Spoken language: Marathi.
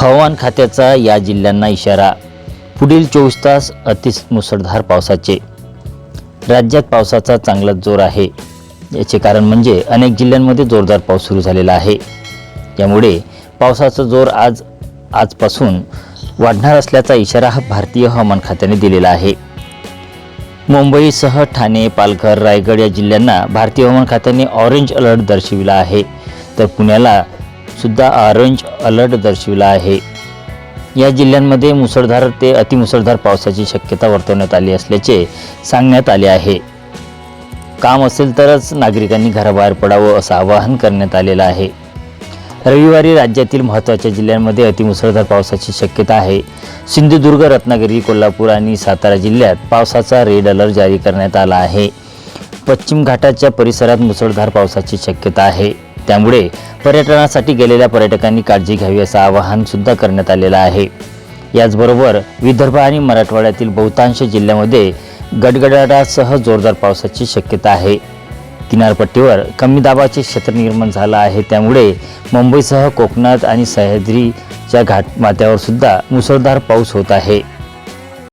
हवामान खात्याचा या जिल्ह्यांना इशारा. पुढील चोवीस तास अति मुसळधार पावसाचे. राज्यात पावसाचा चांगला जोर आहे. याचे कारण म्हणजे अनेक जिल्ह्यांमध्ये जोरदार पाऊस सुरू झालेला आहे. त्यामुळे पावसाचा जोर आज आजपासून वाढणार असल्याचा इशारा हा भारतीय हवामान खात्याने दिलेला आहे. मुंबईसह ठाणे पालघर रायगड या जिल्ह्यांना भारतीय हवामान खात्याने ऑरेंज अलर्ट दर्शविला आहे. तर पुण्याला सुद्धा ऑरेंज अलर्ट दर्शविला आहे. या जिल्ह्यांमध्ये मुसळधार ते अतिमुसळधार पावसाची शक्यता वर्तवण्यात आली असल्याचे सांगण्यात आले आहे. काम असेल तरच नागरिकांनी घराबाहेर पडावं असं आवाहन करण्यात आलेलं आहे. रविवारी राज्यातील महत्त्वाच्या जिल्ह्यांमध्ये अतिमुसळधार पावसाची शक्यता आहे. सिंधुदुर्ग रत्नागिरी कोल्हापूर आणि सातारा जिल्ह्यात पावसाचा रेड अलर्ट जारी करण्यात आला आहे. पश्चिम घाटाच्या परिसरात मुसळधार पावसाची शक्यता आहे. त्यामुळे पर्यटनासाठी गेलेल्या पर्यटकांनी काळजी घ्यावी असं आवाहनसुद्धा करण्यात आलेलं आहे. याचबरोबर विदर्भ आणि मराठवाड्यातील बहुतांश जिल्ह्यामध्ये गडगडाटासह जोरदार पावसाची शक्यता आहे. किनारपट्टीवर कमी दाबाचे क्षेत्र निर्माण झालं आहे. त्यामुळे मुंबईसह कोकणात आणि सह्याद्रीच्या घाट सुद्धा मुसळधार पाऊस होत आहे.